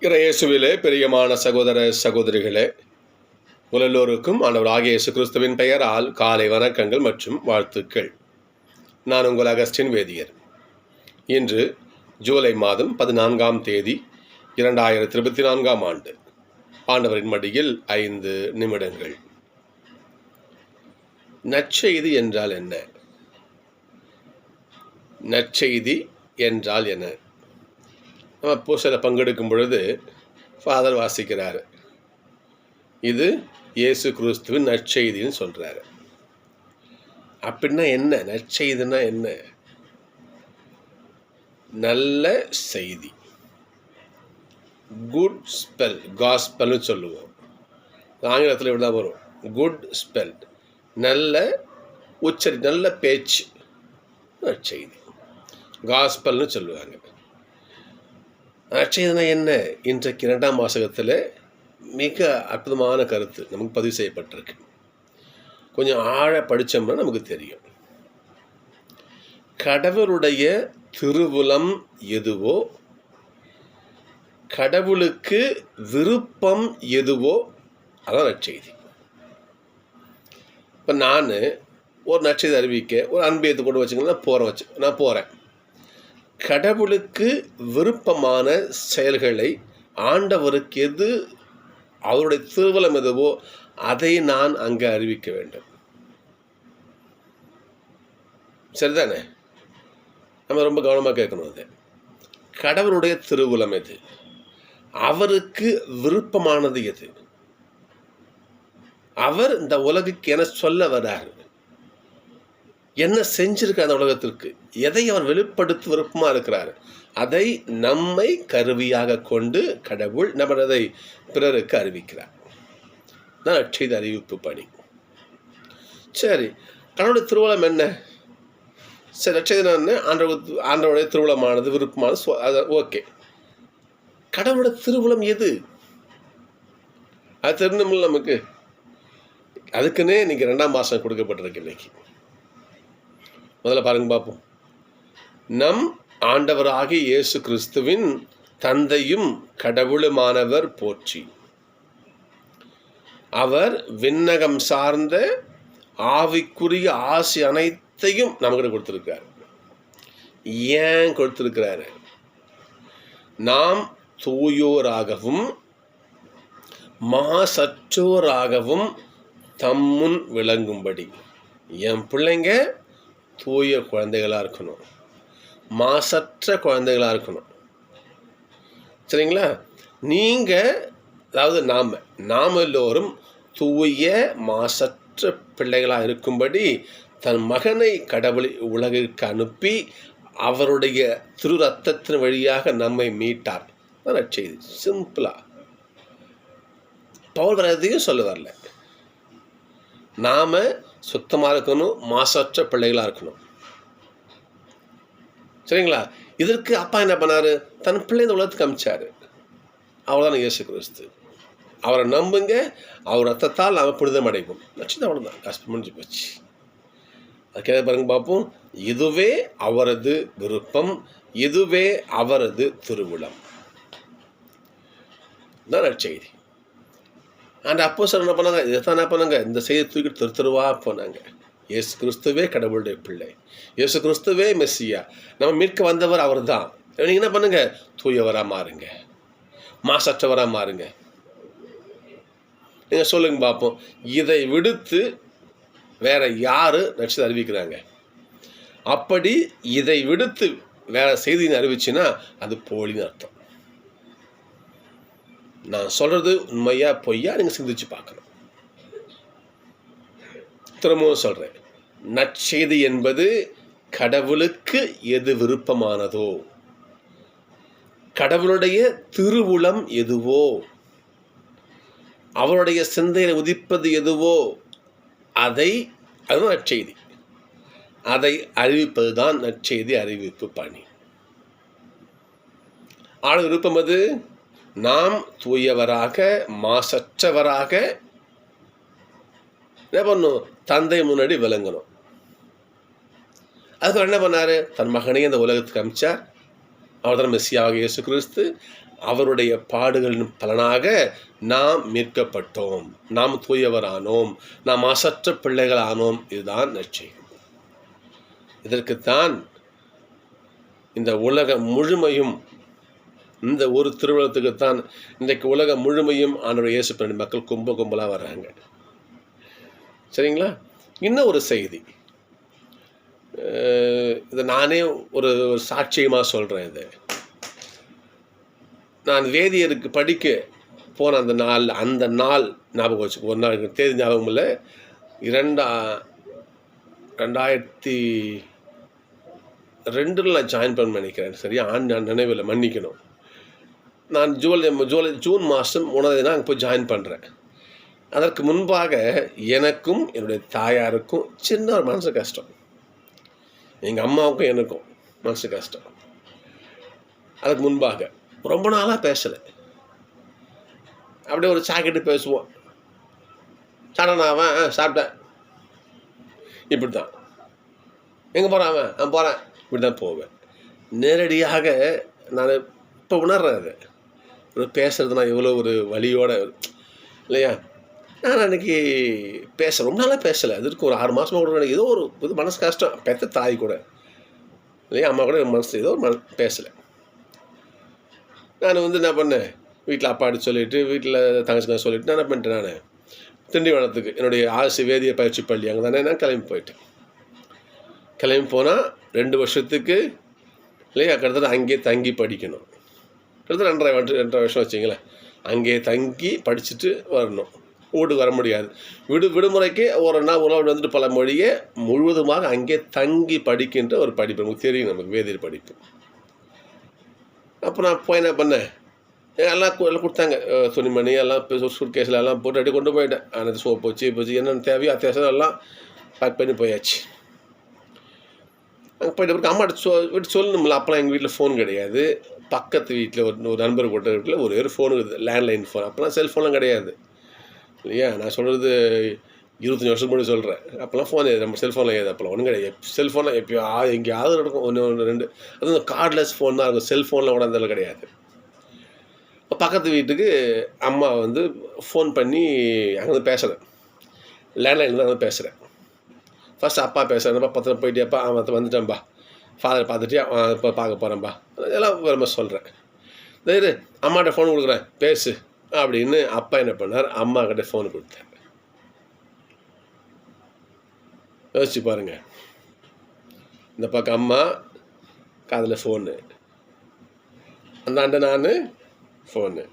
இறையேசுவிலே பெரியமான சகோதர சகோதரிகளே உலல்லோருக்கும் ஆண்டவர் ஆகிய இயேசு கிறிஸ்துவின் பெயரால் காலை வணக்கங்கள் மற்றும் வாழ்த்துக்கள். நான் உங்கள் அகஸ்டின் வேதியர். இன்று ஜூலை மாதம் பதினான்காம் தேதி இரண்டாயிரத்தி இருபத்தி நான்காம் ஆண்டு. ஆண்டவரின் மடியில் ஐந்து நிமிடங்கள். நற்செய்தி என்றால் என்ன? நற்செய்தி என்றால் என்ன? நம்ம பூசையில் பங்கெடுக்கும் பொழுது ஃபாதர் வாசிக்கிறார். இது இயேசு கிறிஸ்துவின் நற்செய்தின்னு சொல்கிறாரு அப்படின்னா என்ன? நற்செய்தின்னா என்ன? நல்ல செய்தி. குட் ஸ்பெல் காஸ்பெல்னு சொல்லுவோம். ஆங்கிலத்தில் இப்படி தான் வரும்? குட் ஸ்பெல் நல்ல உச்சரி நல்ல பேச்சு. நற்செய்தி. காஸ்பல்னு சொல்லுவாங்க. நற்செய்தினா என்ன? இன்றைக்கு இரண்டாம் வாசகத்தில் மிக அற்புதமான கருத்து நமக்கு பதிவு செய்யப்பட்டிருக்கு. கொஞ்சம் ஆழ படித்தோம்னா நமக்கு தெரியும். கடவுளுடைய திருவுளம் எதுவோ கடவுளுக்கு விருப்பம் எதுவோ அதான் நற்செய்தி. இப்போ நான் ஒரு நற்செய்தி அறிவிக்க ஒரு அன்பேத்து கொண்டு வச்சுங்கன்னா போகிறேன் வச்சு நான் போகிறேன் கடவுளுக்கு விருப்பமான செயல்களை ஆண்டவருக்கு எது அவருடைய திருவலம் எதுவோ அதை நான் அங்கே அறிவிக்க வேண்டும். சரிதானே? நம்ம ரொம்ப கவனமாக கேட்கணும் அது. கடவுளுடைய திருவுலம் எது? அவருக்கு விருப்பமானது எது? அவர் இந்த உலகுக்கு என சொல்ல வர்றார் என்ன செஞ்சிருக்க அந்த உலகத்திற்கு? எதை அவர் வெளிப்படுத்த விருப்பமாக இருக்கிறார்? அதை நம்மை கருவியாக கொண்டு கடவுள் நம்மளதை பிறருக்கு அறிவிக்கிறார். தான் அட்செய்த அறிவிப்பு பணி. சரி கடவுளுடைய திருவளம் என்ன? சரி அட்செய்தம் என்ன? ஆண்டவர் ஆண்டவருடைய திருவிழமானது விருப்பமானது ஓகே. கடவுளோட திருவிழம் எது? அது தெரிஞ்சமில்ல நமக்கு. அதுக்குன்னே இன்னைக்கு ரெண்டாம் மாதம் கொடுக்கப்பட்டிருக்கு இன்னைக்கு. முதல்ல பாருங்க பார்ப்போம். நம் ஆண்டவராகிய இயேசு கிறிஸ்துவின் தந்தையும் கடவுளுமானவர் போற்றி. அவர் விண்ணகம் சார்ந்த ஆவிக்குரிய ஆசி அனைத்தையும் நமக்கு கொடுத்துருக்கார். ஏன் கொடுத்துருக்கிறாரு? நாம் தூயோராகவும் மாசற்றோராகவும் தம்முன் விளங்கும்படி. என் பிள்ளைங்க தூய குழந்தைகளாக இருக்கணும். மாசற்ற குழந்தைகளாக இருக்கணும். சரிங்களா? நீங்கள் அதாவது நாம் நாம் எல்லோரும் தூய மாசற்ற பிள்ளைகளாக இருக்கும்படி தன் மகனை கடவுளை உலகிற்கு அனுப்பி அவருடைய திரு ரத்தத்தின் வழியாக நம்மை மீட்டார். தான் செய்தி. சிம்பிளாக பவுல் வரதையும் சொல்ல வரல. நாம் சுத்தமாக இருக்கணும் மாசற்ற பிள்ளைகளாக இருக்கணும். சரிங்களா? இதற்கு அப்பா என்ன பண்ணார்? தன் பிள்ளை இந்த உலகத்துக்கு அமிச்சார். அவ்வளோதான் இயேசு கிறிஸ்து. அவரை நம்புங்க அவர் ரத்தத்தால் நாம் புனிதம் அடைவோம். லட்சம் அவ்வளோதான் கஷ்டம் முடிஞ்சு போச்சு. அதுக்கே பாருங்க பார்ப்போம். இதுவே அவரது விருப்பம் இதுவே அவரது திருவிழம் தான் நற்செய்தி. அந்த அப்போ சார் என்ன பண்ணாங்க? இதை தான் என்ன பண்ணாங்க? இந்த செய்தி தூக்கிட்டு திரு திருவாக போனாங்க. இயேசு கிறிஸ்துவே கடவுளுடைய பிள்ளை. இயேசு கிறிஸ்துவே மெஸ்ஸியா. நம்ம மீட்க வந்தவர் அவர் தான் நீங்கள் என்ன பண்ணுங்க? தூயவராக மாறுங்க. மாசற்றவராக மாறுங்க. நீங்கள் சொல்லுங்க பார்ப்போம் இதை விடுத்து வேற யார் நட்சத்திரம் அறிவிக்கிறாங்க? அப்படி இதை விடுத்து வேற செய்தின்னு அறிவிச்சுன்னா அது போலின்னு அர்த்தம். நான் சொல்கிறது உண்மையா பொய்யா நீங்கள் சிந்திச்சு பார்க்கணும். திரும்பவும் சொல்கிறேன் நற்செய்தி என்பது கடவுளுக்கு எது விருப்பமானதோ கடவுளுடைய திருவுளம் எதுவோ அவருடைய சிந்தையில் உதிப்பது எதுவோ அதை அதுதான் நற்செய்தி. அதை அறிவிப்பது தான் நற்செய்தி அறிவிப்பு பணி. ஆள் விருப்பம் அது நாம் தூயவராக மாசற்றவராக என்ன பண்ணும்? தந்தை முன்னாடி விளங்கணும். அதுக்கு என்ன பண்ணார்? தன் மகனையும் இந்த உலகத்துக்கு அமிச்சார். அவர் தான் மெஸ்ஸியாக இயேசு கிறிஸ்து. அவருடைய பாடுகளின் பலனாக நாம் மீட்கப்பட்டோம். நாம் தூயவரானோம். நாம் அசற்ற பிள்ளைகளானோம். இதுதான் நிச்சயம். இதற்குத்தான் இந்த உலகம் முழுமையும் இந்த ஒரு திருவிழத்துக்குத்தான் இன்றைக்கு உலகம் முழுமையும் ஆண்டவர் இயேசு பண்ணி மக்கள் கும்ப கும்பலாக வர்றாங்க. சரிங்களா? இன்னும் ஒரு செய்தி. இதை நானே ஒரு ஒரு சாட்சியமாக சொல்கிறேன் இது. நான் வேதியருக்கு படிக்க போன அந்த நாள் அந்த நாள் ஞாபகம் வச்சு ஒரு நாள் தேதி ஞாபகம் இல்லை. இரண்டா ரெண்டாயிரத்தி ரெண்டில் நான் ஜாயின் பண்ண நினைக்கிறேன். சரியா? ஆண்டு நான் நினைவில் மன்னிக்கணும். நான் ஜூலை ஜூலை ஜூன் மாதம் மூணாவது நாள் அங்கே போய் ஜாயின் பண்ணுறேன் அதற்கு முன்பாக எனக்கும் என்னுடைய தாயாருக்கும் சின்ன ஒரு மனசு கஷ்டம். எங்கள் அம்மாவுக்கும் எனக்கும் மனசு கஷ்டம். அதுக்கு முன்பாக ரொம்ப நாளாக பேசலை. அப்படியே ஒரு சாக்கெட்டு பேசுவோம். சடனாவன் ஆ சாப்பிட்டேன். இப்படி தான் எங்கே போகிறான் அவன்? நான் போகிறேன் இப்படி தான் போவேன். நேரடியாக நான் இப்போ உணர்றேன் அது. ஒரு பேசுறதுனா எவ்வளோ ஒரு வழியோட இல்லையா? நான் அன்றைக்கி பேச ரொம்ப நாளாக பேசலை. அதுக்கு ஒரு ஆறு மாதமாக கூட எனக்கு ஏதோ ஒரு இது மனசு கஷ்டம். பெத்த தாய் கூட. இல்லையா? அம்மா கூட மனசு ஏதோ ஒரு மன பேசலை. நான் வந்து என்ன பண்ணேன்? வீட்டில் அப்பாடி சொல்லிவிட்டு வீட்டில் தங்கச்சினா சொல்லிவிட்டு நான் என்ன பண்ணிட்டேன் நான்? திண்டிவனத்துக்கு என்னுடைய ஆசி வேதிய பயிற்சி பள்ளி. அங்கே தானே நான் கிளம்பி போயிட்டேன். கிளம்பி போனால் ரெண்டு வருஷத்துக்கு இல்லையா? கிட்டத்தட்ட அங்கேயே தங்கி படிக்கணும். கிட்டத்தட்ட ரெண்டரை வருஷம் ரெண்டரை வருஷம் வச்சிங்களேன். அங்கேயே தங்கி படிச்சுட்டு வரணும். வீட்டுக்கு வர முடியாது. விடு விடுமுறைக்கு ஒரு நாள் உணவு வந்துட்டு பல மொழியே முழுவதுமாக அங்கே தங்கி படிக்கின்ற ஒரு படிப்பு. நமக்கு தெரியும் நமக்கு வேதியர் படிப்பு. அப்போ நான் போய் என்ன பண்ணேன்? எல்லாம் எல்லாம் கொடுத்தாங்க. துணிமணி எல்லாம் சுட்கேஸில் எல்லாம் போட்டு அடி கொண்டு போயிட்டேன். அந்த சோப்பு வச்சு போச்சு என்னென்ன தேவையோ அத்தியாவசியம் எல்லாம் பேக் பண்ணி போயாச்சு. அங்கே போயிட்டு பிறகு அம்மாட்ட சொ சொல்லணும்ல அப்போலாம் எங்கள் வீட்டில் ஃபோன் கிடையாது. பக்கத்து வீட்டில் ஒரு ஒரு நண்பர் போட்ட வீட்டில் ஒரு ஒரு ஃபோன் இருக்குது லேண்ட்லைன் ஃபோன் அப்போலாம் செல்ஃபோன்லாம் கிடையாது. இல்லையா? நான் சொல்கிறது இருபத்தஞ்சி வருஷம் முன்னாடி சொல்கிறேன் அப்போல்லாம் ஃபோன் நம்ம செல்ஃபோனில் ஏது அப்போலாம் ஒன்றும் கிடையாது. செல்ஃபோனில் எப்போ எங்கேயாவது இருக்கும் ஒன்று ஒன்று ரெண்டு. அதுவும் கார்ட்லெஸ் ஃபோன் தான் இருக்கும். செல்ஃபோனில் கூட அந்த கிடையாது. இப்போ பக்கத்து வீட்டுக்கு அம்மா வந்து ஃபோன் பண்ணி அங்கேருந்து பேசுகிறேன் லேண்ட்லைனில் தான் வந்து பேசுகிறேன் ஃபஸ்ட் அப்பா பேசுகிறேன்ப்பா பத்திரம் போயிட்டியாப்பா அவன் வந்துட்டேன்ப்பா ஃபாதர் பார்த்துட்டியா இப்போ பார்க்க போகிறேன்ப்பா எல்லாம் ரொம்ப சொல்கிறேன் தயிர் அம்மாட்ட ஃபோன் கொடுக்குறேன். பேசு. அப்படின்னு அப்பா என்ன பண்ணார்? அம்மா கிட்ட ஃபோன் கொடுத்தார் யோசிச்சு பாருங்க. இந்த பக்கம் அம்மா காதில் ஃபோனு அந்த ஆண்டை நான் ஃபோனு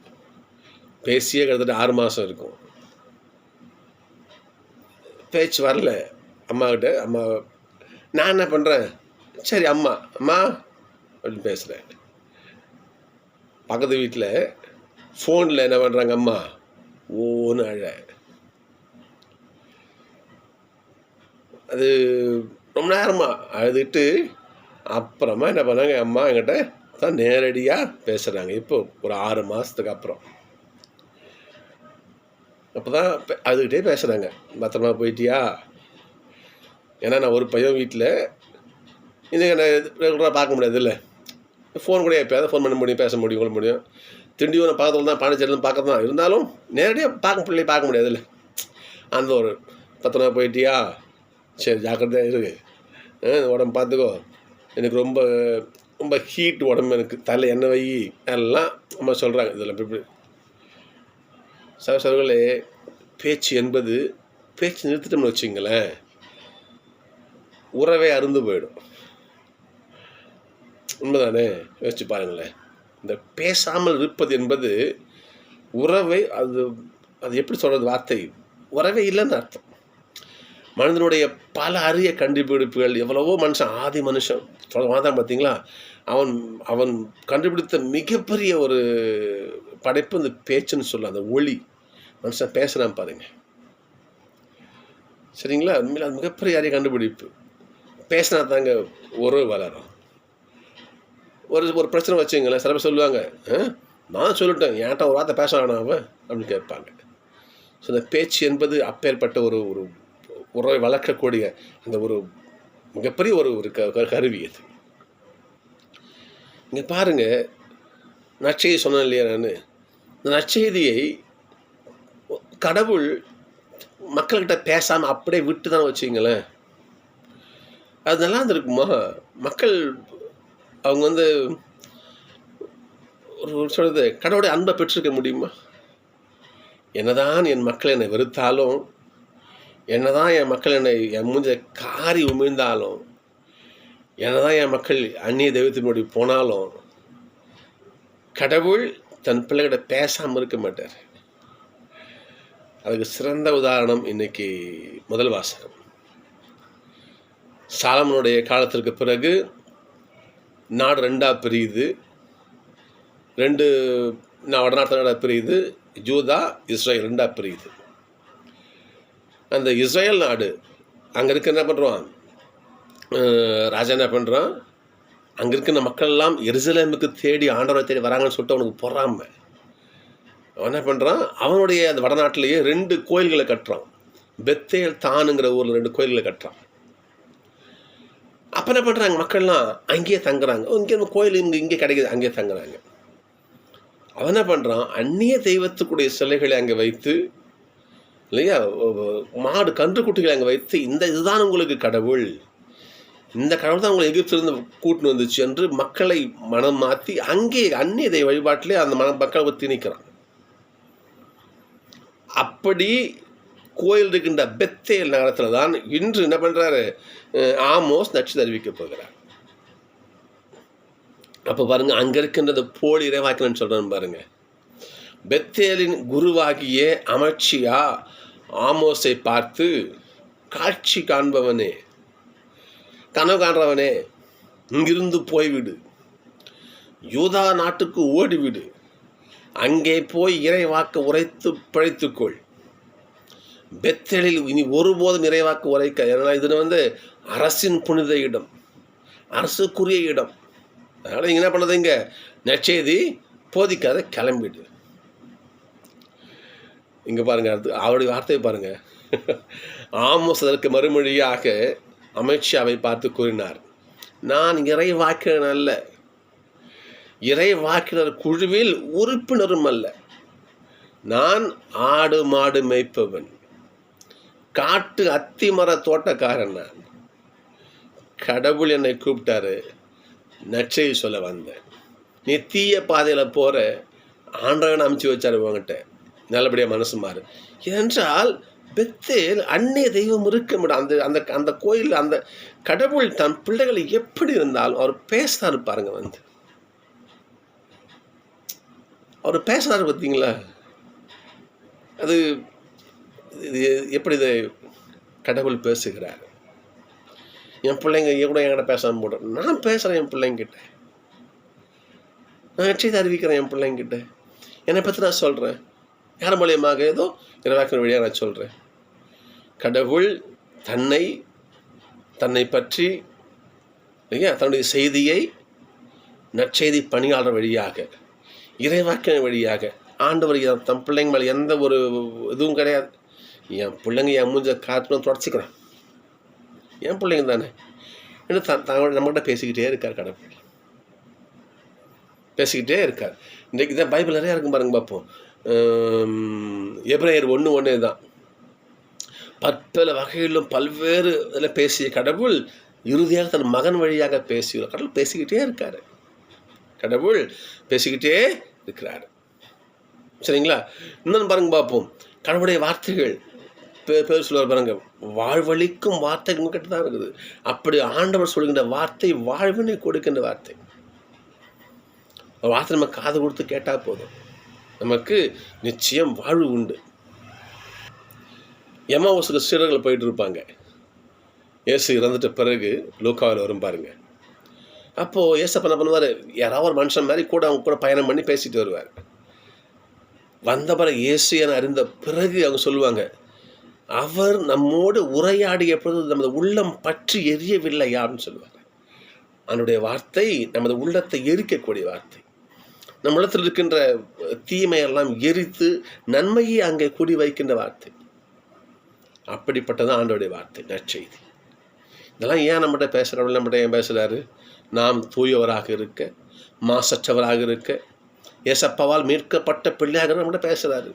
பேசியே கிட்டத்தட்ட ஆறு மாதம் இருக்கும். பேச்சு வரல. அம்மாக்கிட்ட அம்மா நான் என்ன பண்ணுறேன் சரி அம்மா அம்மா அப்படின்னு பேசுகிறேன் பக்கத்து வீட்டில் ஃபோனில் என்ன பண்ணுறாங்க அம்மா? ஓன்னு அழ. அது ரொம்ப நேரமாக அழுதுட்டு அப்புறமா என்ன பண்ணாங்க அம்மா என்கிட்ட தான் நேரடியாக பேசுகிறாங்க இப்போ ஒரு ஆறு மாதத்துக்கு அப்புறம். அப்போ தான் அதுக்கிட்டே பேசுகிறாங்க பத்திரமா போயிட்டியா? ஏன்னா நான் ஒரு பையன் வீட்டில் இது நான் ரெகுலராக பார்க்க முடியாது இல்லை. ஃபோன் கூட எப்போயாவது ஃபோன் பண்ண முடியும் பேச முடியும் கொள்ள முடியும். திண்டியும் நான் பக்கத்தில் தான் பாண்டிச்சேரியில் பார்க்க தான். இருந்தாலும் நேரடியாக பார்க்க பிள்ளையை பார்க்க முடியாதுல்ல அந்த ஒரு பத்து நாள் போயிட்டியா? சரி ஜாக்கிரதையாக இருக்கு ஆ, உடம்பு பார்த்துக்கோ. எனக்கு ரொம்ப ரொம்ப ஹீட் உடம்பு எனக்கு தலை எண்ணெய் வை எல்லாம் அம்மா சொல்கிறாங்க இதில் இப்படி சார் சார்களே பேச்சு என்பது பேச்சு நிறுத்திட்டோம்னு வச்சுங்களேன். உறவே அருந்து போயிடும். உண்மைதானே? யோசிச்சு பாருங்களேன். இந்த பேசாமல் இருப்பது என்பது உறவை அது அது எப்படி சொல்கிறது வார்த்தை? உறவே இல்லைன்னு அர்த்தம். மனிதனுடைய பல அரிய கண்டுபிடிப்புகள் எவ்வளவோ மனுஷன் ஆதி மனுஷன் சொல்லுவான் பார்த்தீங்களா? அவன் அவன் கண்டுபிடித்த மிகப்பெரிய ஒரு படைப்பு இந்த பேச்சுன்னு சொல்லலாம் அந்த ஒளி. மனுஷன் பேசுகிறான் பாருங்க. சரிங்களா? உண்மையில் அது மிகப்பெரிய அரிய கண்டுபிடிப்பு. பேசினா தாங்க உறவு வளரும். ஒரு ஒரு பிரச்சனை வச்சுங்களேன் சில பேர் சொல்லுவாங்க "ஆ, நான் சொல்லிட்டேன். என்கிட்ட ஒரு வார்த்தை பேச வேணாம் அவன் அப்படின்னு கேட்பாங்க. ஸோ இந்த பேச்சு என்பது அப்பேற்பட்ட ஒரு ஒரு உறவை வளர்க்கக்கூடிய அந்த ஒரு மிகப்பெரிய ஒரு ஒரு க க- கருவி அது. இங்கே பாருங்கள் நற்செய்தி சொன்னேன் இல்லையா நான்? இந்த நற்செய்தியை கடவுள் மக்கள்கிட்ட பேசாமல் அப்படியே விட்டு தான் வச்சுங்களேன் அது நல்லா இருந்திருக்குமா மக்கள் அவங்க வந்து ஒரு சொல்கிறது கடவுளுடைய அன்பை பெற்றிருக்க முடியுமா? என்னதான் என் மக்கள் என்னை வெறுத்தாலும் என்னதான் என் மக்கள் என்னை என் மூஞ்ச காரி உமிழ்ந்தாலும் என்னதான் என் மக்கள் அந்நிய தெய்வத்தின்படி போனாலும் கடவுள் தன் பிள்ளைகிட்ட பேசாமல் இருக்க மாட்டார். அதுக்கு சிறந்த உதாரணம் இன்னைக்கு முதல் வாசகம். சாலமனுடைய காலத்திற்கு பிறகு நாடு ரெண்டாக பிரியுது. ரெண்டு நான் வடநாட்டு நாடாக பிரியுது. ஜூதா இஸ்ரேல் ரெண்டாக பிரியுது. அந்த இஸ்ரேல் நாடு அங்கே இருக்க என்ன பண்ணுறான் ராஜா என்ன பண்ணுறான் அங்கே இருக்கிற மக்கள் எல்லாம் எருசலேமுக்கு தேடி ஆண்டவரை தேடி வராங்கன்னு சொல்லிட்டு அவனுக்கு பொறாம. அவன் என்ன பண்ணுறான் அவனுடைய அந்த வடநாட்டிலேயே ரெண்டு கோயில்களை கட்டுறான். பெத்தேல் தானுங்கிற ஊரில் ரெண்டு கோயில்களை கட்டுறான். அப்போ என்ன பண்ணுறாங்க மக்கள்லாம் அங்கேயே தங்குறாங்க. இங்கே கோயில் இங்கே இங்கே கிடைக்குது அங்கேயே தங்குறாங்க. அவன் என்ன பண்ணுறான் அந்நிய தெய்வத்துக்குடைய சிலைகளை அங்கே வைத்து இல்லையா? மாடு கன்றுக்குட்டிகளை அங்கே வைத்து இந்த இதுதான் உங்களுக்கு கடவுள். இந்த கடவுள் தான் உங்களை எகிப்திலிருந்து கூட்டின்னு வந்துச்சு என்று மக்களை மனம் மாற்றி அங்கே அந்நிய தெய்வ வழிபாட்டிலே அந்த மன மக்களை திணிக்கிறான். அப்படி கோயில் இருக்கின்ற பெத்தேல் நகரத்தில் தான் இன்று என்ன பண்ணுறாரு ஆமோஸ் நச்சு தெரிவிக்க போகிறார். அப்போ பாருங்க அங்கே இருக்கின்றது போலி இறைவாக்கணும்னு சொல்கிறேன்னு பாருங்க. பெத்தேலின் குருவாகிய அமைச்சியா ஆமோஸை பார்த்து காட்சி காண்பவனே கனவு காண்றவனே இங்கிருந்து போய்விடு. யூதா நாட்டுக்கு ஓடிவிடு. அங்கே போய் இறைவாக்க உரைத்து பிழைத்துக்கொள். பெத்தலில் இனி ஒருபோதும் நிறைவாக்கு உரைக்க ஏன்னா இது வந்து அரசின் புனித இடம் அரசுக்குரிய இடம். அதனால் இங்கே என்ன பண்ணது இங்கே? நற்செய்தி போதிக்காத கிளம்பிடு. இங்கே பாருங்கள் அடுத்து அவருடைய வார்த்தையை பாருங்கள் ஆமோஸ் அதற்கு மறுமொழியாக அமித்ஷாவை பார்த்து கூறினார் நான் இறை வாக்கினர் அல்ல. இறை வாக்கினர் குழுவில் உறுப்பினரும் அல்ல. நான் ஆடு மாடு மேய்ப்பவன். காட்டு அத்திமர தோட்டக்காரன் நான். கடவுள் என்னை கூப்பிட்டாரு. நற்செய்தி சொல்ல வந்தேன். நீ தீய பாதையில் போகிற ஆண்டவன் அமுச்சு வச்சார் உங்ககிட்ட நல்லபடியாக மனசு மாறு. என்றால் பெத்தேல் அன்னைய தெய்வம் இருக்க முடியும் அந்த அந்த அந்த கோயிலில் அந்த கடவுள் தன் பிள்ளைகளை எப்படி இருந்தாலும் அவர் பேசினார் பாருங்க வந்து. அவர் பேசினார் பார்த்தீங்களா அது எப்படி இதை கடவுள் பேசுகிறார்? என் பிள்ளைங்க கூட என்கிட்ட பேசாமல் போட்டோம் நான் பேசுகிறேன் என் பிள்ளைங்கிட்ட. நான் வெற்றி அறிவிக்கிறேன் என் பிள்ளைங்கிட்ட. என்னை பற்றி நான் சொல்கிறேன் யார் மூலியமாக? ஏதோ இரவாக்கிற வழியாக நான் சொல்கிறேன் கடவுள் தன்னை தன்னை பற்றி இல்லையா? தன்னுடைய செய்தியை நற்செய்தி பணியாளர் வழியாக இறைவாக்கின வழியாக ஆண்டவர் தன் பிள்ளைங்க மேலே எந்த ஒரு இதுவும் கிடையாது. என் பிள்ளைங்க என் மூஞ்ச காற்று தொடச்சிக்கிறேன். என் பிள்ளைங்க தானே? என்ன த நம்மகிட்ட பேசிக்கிட்டே இருக்கார் கடவுள். பேசிக்கிட்டே இருக்கார். இன்றைக்கு தான் பைபிள் நிறையா இருக்கும் பாருங்க பார்ப்போம். எப்ரேயர் ஒன்று ஒன்றே தான். பற்பல வகையிலும் பல்வேறு இதில் பேசிய கடவுள் இறுதியாக தன் மகன் வழியாக பேசி கடவுள் பேசிக்கிட்டே இருக்கார். கடவுள் பேசிக்கிட்டே இருக்கிறார். சரிங்களா? இன்னொன்று பாருங்க பார்ப்போம். கடவுளுடைய வார்த்தைகள் பேர் பேர் சொல்லுவார் பாருங்க வாழ்வழிக்கும் வார்த்தை உங்ககிட்ட தான் இருக்குது. அப்படி ஆண்டவர் சொல்கின்ற வார்த்தை வாழ்வினை கொடுக்கின்ற வார்த்தை. வார்த்தை நம்ம காது கொடுத்து கேட்டால் போதும். நமக்கு நிச்சயம் வாழ்வு உண்டு. எமாவசுக்கு சீரர்கள் போயிட்டு இருப்பாங்க. இயேசு இறந்துட்ட பிறகு லூக்காவில் வரும் பாருங்க. அப்போது ஏசப்ப என்ன பண்ணுவார்? யாராவது ஒரு மனுஷன் மாதிரி கூட அவங்க கூட பயணம் பண்ணி பேசிட்டு வருவார். வந்த பிறகு இயேசு என அறிந்த பிறகு அவங்க சொல்லுவாங்க அவர் நம்மோடு உரையாடிய பொழுது நமது உள்ளம் பற்றி எரியவில்லையான்னு சொல்லுவார் அவனுடைய வார்த்தை நமது உள்ளத்தை எரிக்கக்கூடிய வார்த்தை. நம் உள்ளத்தில் இருக்கின்ற தீமையெல்லாம் எரித்து நன்மையை அங்கே குடி வைக்கின்ற வார்த்தை. அப்படிப்பட்டதான் ஆண்டோடைய வார்த்தை நற்செய்தி. இதெல்லாம் ஏன் நம்மகிட்ட பேசுகிறவங்க நம்மகிட்ட ஏன் பேசுகிறாரு நாம் தூயவராக இருக்க மாசற்றவராக இருக்க ஏசப்பாவால் மீட்கப்பட்ட பிள்ளையாக நம்மகிட்ட பேசுகிறாரு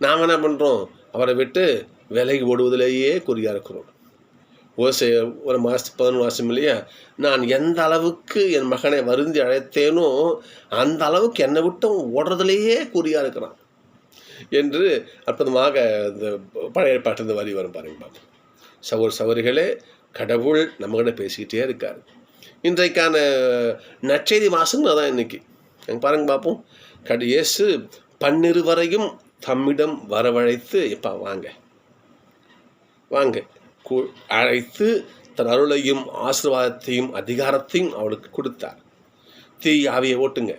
நாம் என்ன பண்ணுறோம் அவரை விட்டு விலகி ஓடுவதிலேயே குறியாக இருக்கிறோம். ஓசை ஒரு மாதத்து பதினொன்று மாதம் இல்லையா? நான் எந்த அளவுக்கு என் மகனை வருந்தி அழைத்தேனோ அந்த அளவுக்கு என்னை விட்டு ஓடுறதுலேயே குறியாக இருக்கிறான் என்று அற்புதமாக இந்த பழைய பாட்டு இந்த வரி வரும் பாருங்க பாப்போம் சகோர் சவரிகளே கடவுள் நம்மகிட்ட பேசிக்கிட்டே இருக்கார். இன்றைக்கான நற்செய்தி வாசகம் அதான் இன்னைக்கு. அங்க பாருங்க பார்ப்போம் கடு இயேசு பன்னிருவரையும் தம்மிடம் வரவழைத்து எப்பா வாங்க. வாங்க. அழைத்து தன் அருளையும் ஆசீர்வாதத்தையும் அதிகாரத்தையும் அவளுக்கு கொடுத்தார். தீ ஆவியை ஓட்டுங்க.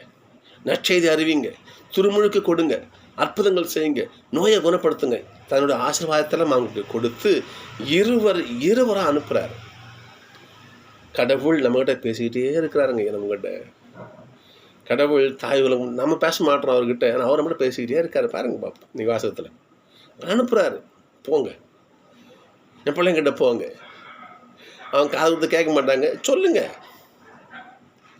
நற்செய்தி அறிவிங்க. திருமுழுக்கு கொடுங்க. அற்புதங்கள் செய்யுங்க. நோயை குணப்படுத்துங்க. தன்னுடைய ஆசீர்வாதத்தெல்லாம் அவங்களுக்கு கொடுத்து இருவர் இருவராக அனுப்புகிறாரு கடவுள் நம்மகிட்ட பேசிக்கிட்டே இருக்கிறாருங்க நம்மகிட்ட கடவுள் தாய் உலகம் நம்ம பேச மாட்டோம் அவர்கிட்ட. ஆனால் அவர் மட்டும் பேசிக்கிட்டே இருக்காரு. பாருங்க பாப்போம் நீ வாசகத்தில் அனுப்புகிறாரு போங்க. என் பிள்ளைங்கிட்ட போங்க. அவங்க காது கொடுத்து கேட்க மாட்டாங்க. சொல்லுங்க.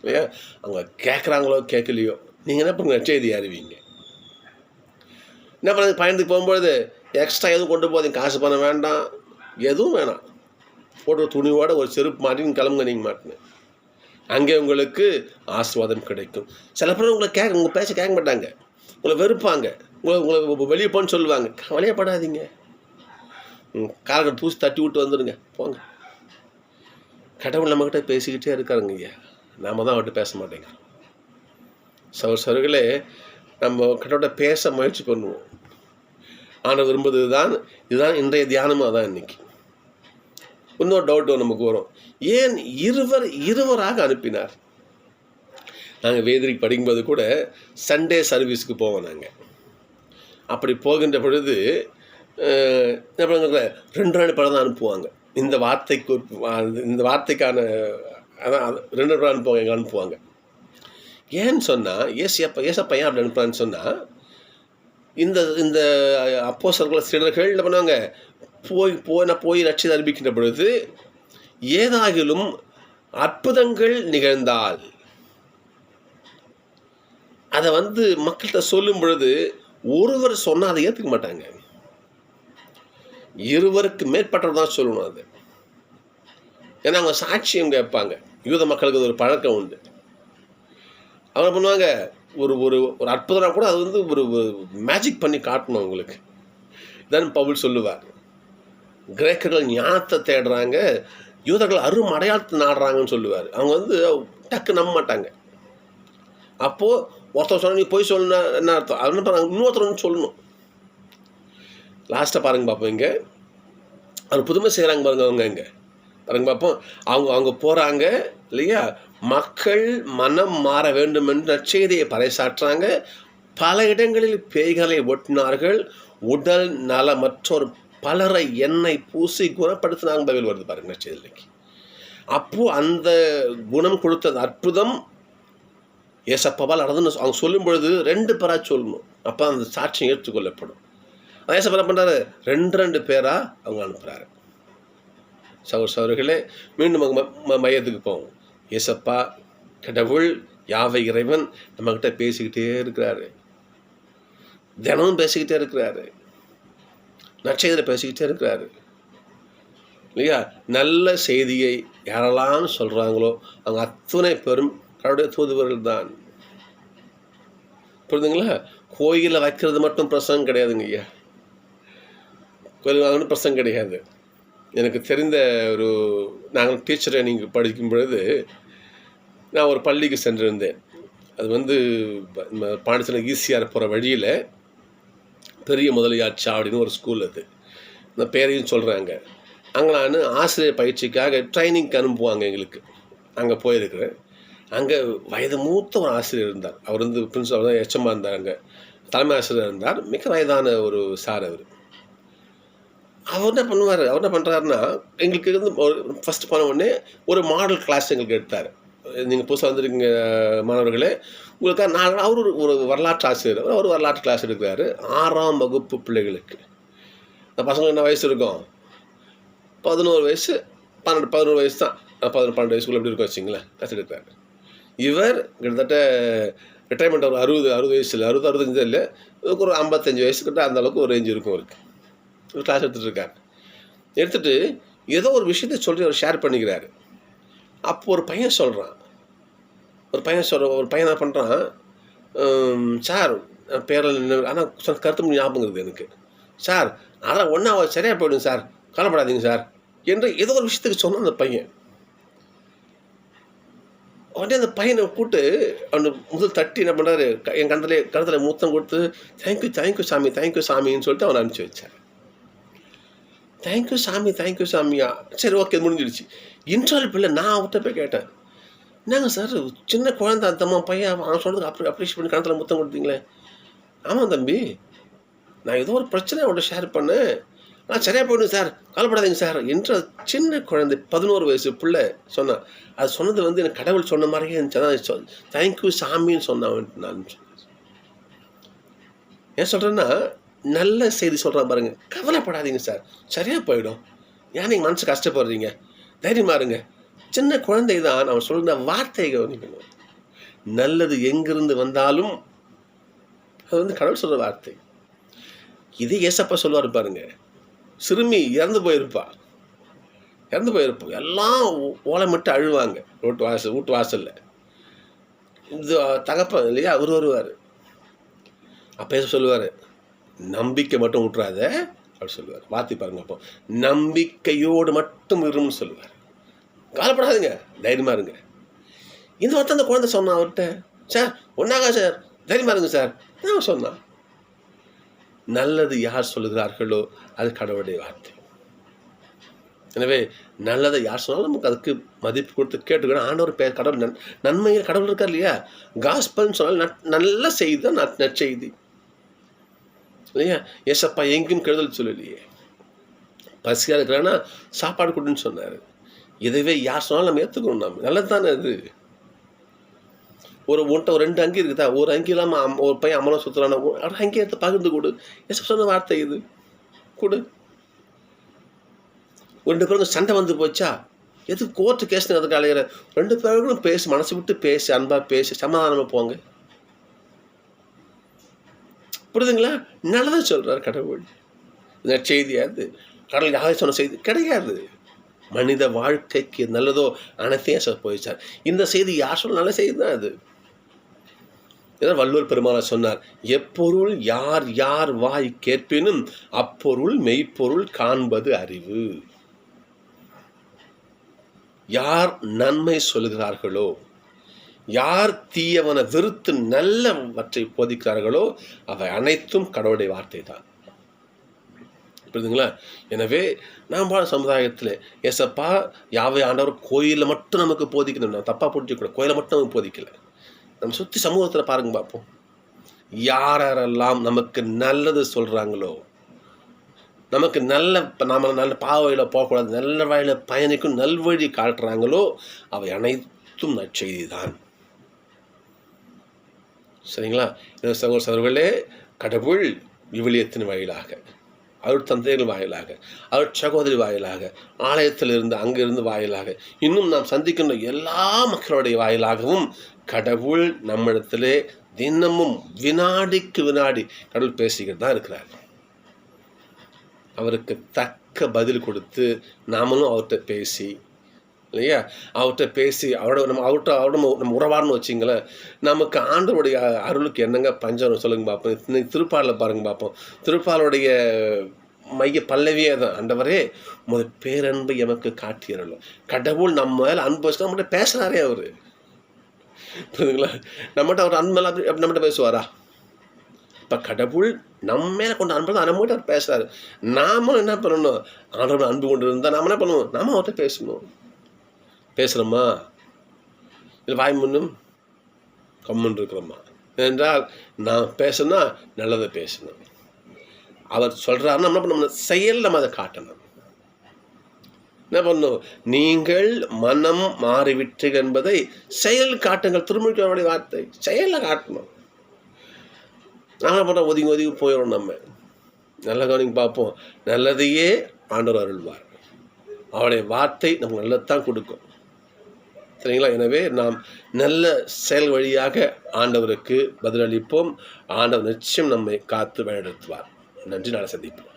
இல்லையா? அவங்க கேட்குறாங்களோ கேட்கலையோ நீங்கள் என்ன பண்ணுங்க? செய்தி அறிவிங்க. என்ன பண்ணுறது? பயணத்துக்கு போகும்பொழுது எக்ஸ்ட்ரா எதுவும் கொண்டு போதீங்க காசு பணம் வேண்டாம். எதுவும் வேணாம். போட்டு துணியோட ஒரு செருப்பு மாட்டின்னு கிளம்புங்க நீங்கள் மாட்டினேன் அங்கே உங்களுக்கு ஆசீர்வாதம் கிடைக்கும். சில பேர் உங்களை கேட்க உங்கள் பேச கேட்க மாட்டாங்க. உங்களை வெறுப்பாங்க. உங்களை உங்களை வெளியே போன்னு சொல்லுவாங்க. கவலையப்படாதீங்க காலகட்ட தூசி தட்டி விட்டு வந்துடுங்க. போங்க. கடவுள் நம்மக்கிட்ட பேசிக்கிட்டே இருக்காருங்க ஐயா. நாம் தான் அவர்கிட்ட பேச மாட்டேங்கிறோம் சவர் சவர்களே நம்ம கடவுள்கிட்ட பேச முயற்சி பண்ணுவோம். ஆனால் விரும்புவது தான் இதுதான் இன்றைய தியானமும் அதான் இன்றைக்கி இன்னொரு டவுட் நமக்கு வரும். ஏன் இருவர் இருவராக அனுப்பினார்? நாங்கள் வேதிரிக்கு படிக்கும்போது கூட சண்டே சர்வீஸுக்கு போவோம் நாங்கள் அப்படி போகின்ற பொழுது என்ன ரெண்டு நாள் படம் தான் அனுப்புவாங்க. இந்த வார்த்தைக்கு இந்த வார்த்தைக்கான அதான் ரெண்டு படம் அனுப்புவாங்க எங்கே அனுப்புவாங்க. ஏன்னு சொன்னால் ஏசியப்பா ஏசப்பா ஏன் அப்படி அனுப்புறான்னு சொன்னால் இந்த இந்த அப்போஸ்தலர்கள் சிலர்கள் என்ன பண்ணுவாங்க? போய் போன போய் ரட்சித அறிவிக்கின்ற பொழுது ஏதாகிலும் அற்புதங்கள் நிகழ்ந்தால் அதை வந்து மக்கள்கிட்ட சொல்லும் பொழுது ஒருவர் சொன்னால் அதை ஏற்றுக்க மாட்டாங்க. இருவருக்கு மேற்பட்டவர் தான் சொல்லணும் அது. ஏன்னா அவங்க சாட்சியம் கேட்பாங்க. யூத மக்களுக்கு அது ஒரு பழக்கம் உண்டு. அவங்க பண்ணுவாங்க ஒரு ஒரு ஒரு அற்புதம்னா கூட அது வந்து ஒரு மேஜிக் பண்ணி காட்டணும் அவங்களுக்கு. இதான் பவுல் சொல்லுவார். கிரேக்கர்கள் ஞானத்தை தேடுறாங்க யூதர்கள் அரும் அடையாளத்தை நாடுறாங்கன்னு சொல்லுவார். அவங்க வந்து டக்கு நம்ப மாட்டாங்க. அப்போது ஒருத்தர் சொன்ன நீ போய் சொல்லணும்னா என்ன அர்த்தம்? அது என்ன இன்னொருத்தர் வந்து சொல்லணும். லாஸ்ட்டாக பாருங்க பார்ப்போம் இங்கே. அவர் புதுமை செய்கிறாங்க பாருங்க அவங்க இங்கே. பாருங்க பார்ப்போம் அவங்க அவங்க போகிறாங்க இல்லையா? மக்கள் மனம் மாற வேண்டும் என்று நற்செய்தியை பறைசாற்றுறாங்க. பல இடங்களில் பேய்களை ஒட்டினார்கள் உடல் நலமற்றோர் பலரை எண்ணெய் பூசி குணப்படுத்தினாங்க பவில் வருது பாருங்க நச்சதில்லைக்கு அப்போ அந்த குணம் கொடுத்தது அற்புதம். ஏசப்பாவால் நடந்துன்னு அவங்க சொல்லும் பொழுது ரெண்டு பேராக சொல்லணும். அப்போ அந்த சாட்சியம் ஏற்றுக்கொள்ளப்படும். ஏசப்பா என்ன பண்ணுறாரு ரெண்டு ரெண்டு பேரா அவங்க அனுப்புகிறாரு சௌர் சௌர்களே மீண்டும் அவங்க ம- ம- மையத்துக்கு போவோம். ஏசப்பா கடவுள் யாவை இறைவன் நம்மக்கிட்ட பேசிக்கிட்டே இருக்கிறாரு. தினமும் பேசிக்கிட்டே இருக்கிறாரு. நற்செய்தியில் பேசிக்கிட்டே இருக்கிறாரு. இல்லையா? நல்ல செய்தியை யாரெல்லாம் சொல்கிறாங்களோ அவங்க அத்தனை பெரும் கடவுடைய தூதுவர்கள் தான். புரியுதுங்களா? கோயிலில் வைக்கிறது மட்டும் பிரசங்கம் கிடையாதுங்க ஐயா. கோயில் வாங்கணும் பிரசங்கம் கிடையாது. எனக்கு தெரிந்த ஒரு நாங்கள் டீச்சர் ட்ரைனிங் படிக்கும் பொழுது நான் ஒரு பள்ளிக்கு சென்றிருந்தேன். அது வந்து பாண்டிச்சேரி ஈஸியாக போகிற வழியில் பெரிய முதலியாச்சா அப்படின்னு ஒரு ஸ்கூல் அது. இந்த பேரையும் சொல்கிறாங்க அங்கே நான் ஆசிரியர் பயிற்சிக்காக ட்ரைனிங்க்கு அனுப்புவாங்க எங்களுக்கு. அங்கே போயிருக்கிறேன். அங்கே வயது மூத்த ஒரு ஆசிரியர் இருந்தார். அவர் வந்து பிரின்சிபல் தான் எச்சமாக இருந்தார் அங்கே தலைமை ஆசிரியர் இருந்தார். மிக வயதான ஒரு சார் அவர். அவர் என்ன பண்ணுவார்? அவர் என்ன பண்ணுறாருன்னா எங்களுக்கு இருந்து ஒரு ஃபஸ்ட் போன உடனே ஒரு மாடல் கிளாஸ் எங்களுக்கு எடுத்தார். நீங்கள் புதுசாக வந்திருக்கீங்க மாணவர்களே. உங்களுக்காக நான் அவர் ஒரு ஒரு வரலாற்று ஆசிரியர். அவர் ஒரு வரலாற்று கிளாஸ் எடுக்கிறாரு. ஆறாம் வகுப்பு பிள்ளைகளுக்கு. அந்த பசங்களுக்கு என்ன வயசு இருக்கும்? பதினோரு வயசு பன்னெண்டு பதினோரு வயசு தான். பதினொன்று பன்னெண்டு வயசுக்குள்ள எப்படி இருக்கும் வச்சிங்களேன் கிளாஸ் எடுக்கிறாரு. இவர் கிட்டத்தட்ட ரிட்டைர்மெண்ட் ஒரு அறுபது அறுபது வயசில் அறுபது அறுபத்தஞ்சு இல்லை. ஒரு ஐம்பத்தஞ்சு வயசுக்கிட்ட அந்த அளவுக்கு ஒரு ரேஞ்ச் இருக்கும் இருக்கு ஒரு கிளாஸ் எடுத்துகிட்டு இருக்கார். எடுத்துகிட்டு ஏதோ ஒரு விஷயத்தை சொல்லி அவர் ஷேர் பண்ணிக்கிறாரு. அப்போ ஒரு பையன் சொல்கிறான் ஒரு பையன் சொல்கிற ஒரு பையன் என்ன பண்ணுறான் சார் பேரில் ஆனால் கருத்து கருத்து ஞாபகம் இருக்குது எனக்கு. சார் அதெல்லாம் ஒன்றா சரியாக போயிடும் சார். கவலைப்படாதீங்க சார். என்று ஏதோ ஒரு விஷயத்துக்கு சொன்னான் அந்த பையன். உடனே அந்த பையனை கூப்பிட்டு அவனை முதல் தட்டி என்ன பண்ணுறாரு என் கணத்துல கணத்தில் மூத்தம் கொடுத்து தேங்க்யூ தேங்க்யூ சாமி தேங்க்யூ சாமின்னு சொல்லிட்டு அவனை அனுப்பிச்சி வச்சார். தேங்க்யூ சாமி தேங்க்யூ சாமியா சரி ஓகே முடிஞ்சிடுச்சு. இன்டர்வல் பிள்ளை நான் அவர்கிட்ட போய் கேட்டேன். என்னங்க சார் சின்ன குழந்தை அந்தம்மா பையன் அவன் சொல்கிறதுக்கு அப்படி அப்ரிஷியேட் பண்ணி கணத்தில் முத்தம் கொடுத்தீங்களே. ஆமாம் தம்பி. நான் ஏதோ ஒரு பிரச்சனை அவன்கிட்ட ஷேர் பண்ணேன். நான் சரியாக போயிடும் சார் கவலைப்படாதீங்க சார் என்ற சின்ன குழந்தை பதினோரு வயசு பிள்ளை சொன்னான் அது சொன்னது வந்து எனக்கு கடவுள் சொன்ன மாதிரியே இருந்துச்சு. தேங்க்யூ சாமின்னு சொன்னான் நான். ஏன் சொல்கிறேன்னா நல்ல செய்தி சொல்கிறான் பாருங்க. கவலைப்படாதீங்க சார் சரியாக போயிடும். ஏன் நீங்கள் மனசு கஷ்டப்படுறீங்க? தைரியமாக இருங்க. சின்ன குழந்தை தான் அவன் சொல்கிற வார்த்தையை கவனிக்கணும் நல்லது எங்கிருந்து வந்தாலும் அது வந்து கடவுள் சொல்கிற வார்த்தை. இதே ஏசப்பா சொல்லுவார் பாருங்க. சிறுமி இறந்து போயிருப்பா. இறந்து போயிருப்போம் எல்லாம் ஓலை மட்டும் அழுவாங்க. ரோட்டு வாசல் வீட்டு வாசலில். இது தகப்பன் இல்லையா? அவர் வருவார். அப்போ சொல்லுவார் நம்பிக்கை மட்டும் விட்றாத அப்படி சொல்லுவார். வார்த்தை பாருங்க அப்போ. நம்பிக்கையோடு மட்டும் இருன்னு சொல்லுவார். கவலைப்படாதுங்க. தைரியமாக இருங்க. இந்த வார்த்தை அந்த குழந்தை சொன்னான் அவர்கிட்ட? சார் ஒன்றாக சார்? தைரியமாக இருங்க சார். நான் சொன்னான் நல்லது யார் சொல்லுகிறார்களோ அது கடவுளுடைய வார்த்தை. எனவே நல்லதை யார் சொன்னாலும் நமக்கு அதுக்கு மதிப்பு கொடுத்து கேட்டுக்கணும். ஆண்டவர் பேர் கடவுள். நன் நன்மையில் கடவுள் இருக்கார் இல்லையா? காஸ்பல்னு சொன்னால் நல்ல செய்தி தான் நற்செய்தி. இல்லையா? ஏசப்பா எங்கேயும் கெடுதல் சொல்லலையே. பசியாக இருக்கிறான்னா சாப்பாடு கொடுன்னு சொன்னார். இதுவே யார் சொன்னாலும் நம்ம ஏற்றுக்கணும் நம்ம நல்லது தானே அது. ஒரு ஒன்ட்ட ரெண்டு அங்கி இருக்குதா? ஒரு அங்கி இல்லாமல் ஒரு பையன் அம்மனை சுற்றுறானா ஒரு அங்கி எடுத்து பகிர்ந்து கொடு. எஸ் சொன்ன வார்த்தை இது. கொடு. ரெண்டு பேருக்கும் சண்டை வந்து போச்சா? எதுக்கு கோர்ட்டு கேஸ் அதுக்கு அலையிற? ரெண்டு பேருக்கும் பேசி மனசு விட்டு பேசி அன்பாக பேசி சமாதானமாக போங்க. புரியுதுங்களா நல்லதை சொல்கிறார் கடவுள். இந்த செய்தியாது கடவுள் யாரை சொன்ன செய்தி? கிடையாது. மனித வாழ்க்கைக்கு நல்லதோ அனைத்தையும் போயிச்சார் இந்த செய்தி யார் சொல்ல நல்ல செய்தி தான் அது. இதான் வள்ளுவர் பெருமாளர் சொன்னார் எப்பொருள் யார் யார் வாய் கேட்பினும் அப்பொருள் மெய்ப்பொருள் காண்பது அறிவு. யார் நன்மை சொல்கிறார்களோ யார் தீயவனை வெறுத்து நல்லவற்றை போதிக்கிறார்களோ அவை அனைத்தும் கடவுளுடைய வார்த்தை தான் புரியுதுங்களா? எனவே நாம் வாழ சமுதாயத்தில் ஏசப்பா யாவை ஆண்டவர் கோயிலில் மட்டும் நமக்கு போதிக்கணும். நான் தப்பாக கூட கோயிலை மட்டும் நமக்கு போதிக்கலை. நம்ம சுற்றி சமூகத்தில் பாருங்க பார்ப்போம் யாரெல்லாம் நமக்கு நல்லது சொல்கிறாங்களோ நமக்கு நல்ல நாம் நல்ல பாவையில் போகக்கூடாது நல்ல வழியில் பயணிக்கும் நல்வழி காட்டுறாங்களோ அவை அனைத்தும் நற்செய்தி தான் சரிங்களா? சகோதர சகோதரர்களே கடவுள் விவிலியத்தின் வழியிலாக அவர் தந்தைகள் வாயிலாக அவர் சகோதரி வாயிலாக ஆலயத்தில் இருந்து அங்கிருந்து வாயிலாக இன்னும் நாம் சந்திக்கின்ற எல்லா மக்களுடைய வாயிலாகவும் கடவுள் நம்மிடத்திலே தினமும் வினாடிக்கு வினாடி கடவுள் பேசிக்கிட்டு தான் இருக்கிறார். அவருக்கு தக்க பதில் கொடுத்து நாமளும் அவர்கிட்ட பேசி இல்லையா? அவர்கிட்ட பேசி அவரோட நம்ம அவர்கிட்ட அவரோட நம்ம நம்ம உறவாடணும் வச்சிங்களேன் நமக்கு ஆண்டவருடைய அருளுக்கு என்னங்க பஞ்சம் சொல்லுங்க பார்ப்போம். இன்னைக்கு திருப்பாலில் பாருங்க பார்ப்போம். திருப்பாலுடைய மைய பல்லவியே தான் ஆண்டவரே முதல் பேரன்பு எமக்கு காட்டியறலும் கடவுள் நம்ம மேலே அன்பு வச்சு நம்மகிட்ட பேசுகிறாரே அவர். புரியுதுங்களா? நம்மகிட்ட அவர் அன்பு மேலே அப்படி நம்மகிட்ட பேசுவாரா? இப்போ கடவுள் நம்ம மேலே கொண்டு அன்பு தான் நம்மகிட்ட அவர் பேசுகிறாரு நாமளும் என்ன பண்ணணும்? ஆண்டவன் அன்பு கொண்டு இருந்தால் நாம என்ன பண்ணுவோம்? நாம அவர்கிட்ட பேசணும். பேசுகிறோமா இல்லை வாய் முன்னும் கம்முன்னு இருக்கிறோமா? என்றால் நான் பேசுனா நல்லதை பேசணும். அவர் சொல்கிறாருன்னா என்ன பண்ணணும்? செயல் நம்ம அதை காட்டணும். என்ன பண்ணும் நீங்கள் மனம் மாறிவிட்டு என்பதை செயல் காட்டுங்கள். திருமணிக்கவருடைய வார்த்தை. செயலில் காட்டணும். நாங்கள் பண்ண ஒதுங்கி ஒதுங்கி போயிடும் நம்ம. நல்ல கவனிங்க பார்ப்போம். நல்லதையே ஆண்டவர் அருள்வார். அவருடைய வார்த்தை நமக்கு நல்லதான் கொடுக்கும். சரிங்களா எனவே நாம் நல்ல செயல் வழியாக ஆண்டவருக்கு பதிலளிப்போம். ஆண்டவர் நிச்சயம் நம்மை காத்து வழிநடத்துவார். நன்றி. நாளை சந்திப்போம்.